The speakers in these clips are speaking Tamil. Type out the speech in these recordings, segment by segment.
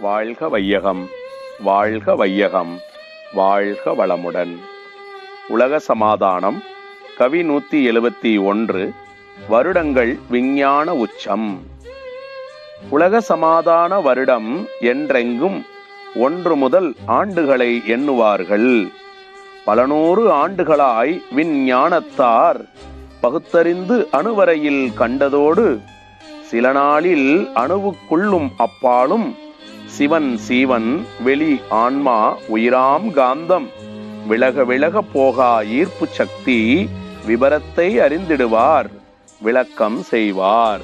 வாழ்க வையகம் வாழ்க வையகம் வாழ்க வளமுடன். உலக சமாதானம் கவி நூத்தி எழுபத்தி ஒன்று வருடங்கள் விஞ்ஞான உச்சம். உலக சமாதான வருடம் என்றெங்கும் ஒன்று முதல் ஆண்டுகளை எண்ணுவார்கள். பல நூறு ஆண்டுகளாய் விஞ்ஞானத்தார் பகுத்தறிந்து அணுவரையில் கண்டதோடு சில நாளில் அணுவுக்குள்ளும் அப்பாலும் சிவன் சீவன் வெளி ஆன்மா உயிராம் காந்தம். விலக விலக போகா ஈர்ப்பு சக்தி விபரத்தை அறிந்திடுவார் விளக்கம் செய்வார்.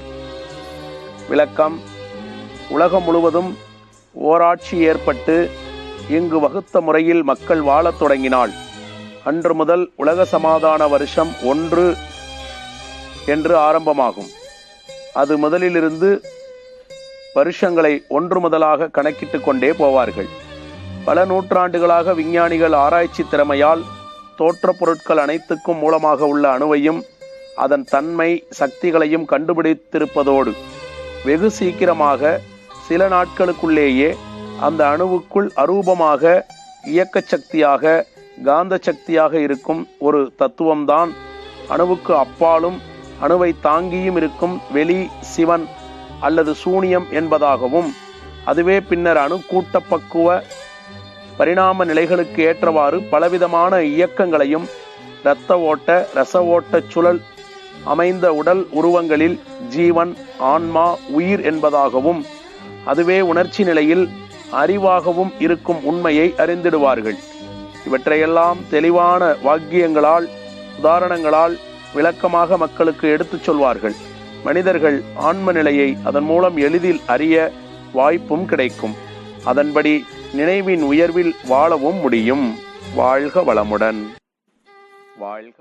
விளக்கம். உலகம் முழுவதும் ஓராட்சி ஏற்பட்டு இங்கு வகுத்த முறையில் மக்கள் வாழத் தொடங்கினாள். அன்று முதல் உலக சமாதான வருஷம் ஒன்று என்று ஆரம்பமாகும். அது முதலிலிருந்து வருஷங்களை ஒன்று முதலாக கணக்கிட்டு கொண்டே போவார்கள். பல நூற்றாண்டுகளாக விஞ்ஞானிகள் ஆராய்ச்சி திறமையால் தோற்றப் பொருட்கள் அனைத்துக்கும் மூலமாக உள்ள அணுவையும் அதன் தன்மை சக்திகளையும் கண்டுபிடித்திருப்பதோடு வெகு சீக்கிரமாக சில நாட்களுக்குள்ளேயே அந்த அணுவுக்குள் அரூபமாக இயக்க சக்தியாக காந்த சக்தியாக இருக்கும் ஒரு தத்துவம்தான் அணுவுக்கு அப்பாலும் அணுவை தாங்கியும் இருக்கும் வெளி சிவன் அல்லது சூனியம் என்பதாகவும் அதுவே பின்னர் அணு கூட்டப்பக்குவ பரிணாம நிலைகளுக்கு ஏற்றவாறு பலவிதமான இயக்கங்களையும் இரத்த ஓட்ட ரச ஓட்ட சுழல் அமைந்த உடல் உருவங்களில் ஜீவன் ஆன்மா உயிர் என்பதாகவும் அதுவே உணர்ச்சி நிலையில் அறிவாகவும் இருக்கும் உண்மையை அறிந்திடுவார்கள். இவற்றையெல்லாம் தெளிவான வாக்கியங்களால் உதாரணங்களால் விளக்கமாக மக்களுக்கு எடுத்துச் சொல்வார்கள். மனிதர்கள் ஆன்ம நிலையை அதன் மூலம் எளிதில் அறிய வாய்ப்பும் கிடைக்கும். அதன்படி நினைவின் உயர்வில் வாழவும் முடியும். வாழ்க வளமுடன். வாழ்க